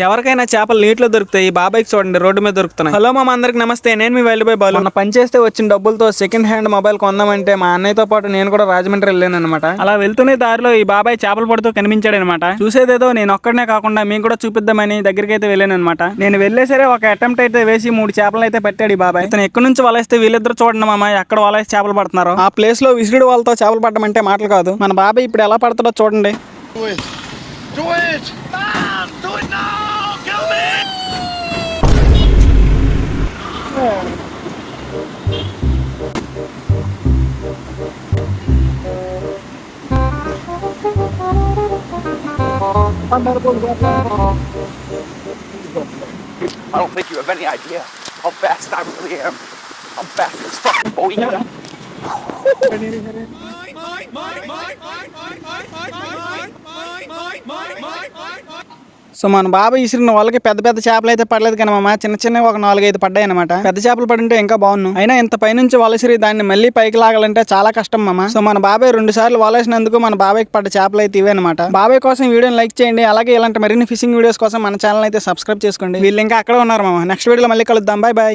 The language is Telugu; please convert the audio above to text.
ఎవరికైనా చేపలు నీటిలో దొరుకుతాయి ఈ బాబాయ్కి చూడండి రోడ్డు మీద దొరుకుతున్నాయి. హలో మా అందరికి నమస్తే. నేను మీ వెళ్ళిపోయి బాలు. మొన్న పని చేస్తే వచ్చిన డబ్బులతో సెకండ్ హ్యాండ్ మొబైల్ కొందామంటే మా అన్నయ్యతో పాటు నేను కూడా రాజమండ్రి వెళ్ళాను అనమాట అలా వెళ్తున్న దారిలో ఈ బాబాయ్ చేపలు పడుతూ కనిపించాడు అనమాట చూసేదేదో నేను ఒక్కడనే కాకుండా మీకు కూడా చూపిద్దామని దగ్గరికి అయితే వెళ్ళాను అనమాట నేను వెళ్ళేసరే ఒక అటెంప్ట్ అయితే వేసి మూడు చేపలు అయితే పెట్టాడు ఈ బాబాయ్. ఇతను ఎక్కడి నుంచి వలేస్తే వీళ్ళిద్దరు చూడండి మామ ఎక్కడ వలేసి చేపలు పడుతున్నారు. ఆ ప్లేస్లో విసిరుడు వాళ్ళతో చేపలు పడడం అంటే మాటలు కాదు. మన బాబాయ్ ఇప్పుడు ఎలా పడతాడో చూడండి. Do it! Do it! Mom, do it. I don't think you have any idea how fast I really am. I'm fast as fuck, boy. So మన బాబాయ్ ఇసిరిన వాళ్ళకి పెద్ద పెద్ద చేపలు అయితే పడలేదు కానీ మా చిన్న చిన్న ఒక నాలుగైదు పడ్డాయి అనమాట పెద్ద చేపలు పడింటే ఇంకా బాగున్నాను అయినా ఇంత పైనుంచి వలసిరి దాన్ని మళ్ళీ పైకి లాగాలంటే చాలా కష్టం మామ. సో మన బాబాయ్ రెండు సార్లు వలేసినందుకు మన బాబాయ్కి పడ్డ చేపలు అయితే ఇవే అనమాట బాబాయ్ కోసం వీడియోని లైక్ చేయండి అలాగే ఇలాంటి మరిన్ని ఫిషింగ్ వీడియోస్ కోసం మన ఛానల్ అయితే సబ్స్క్రైబ్ చేసుకోండి. వీళ్ళు ఇంకా అక్కడ ఉన్నారు మామ. నెక్స్ట్ వీడియోలో మళ్ళీ కలుద్దాం. Bye bye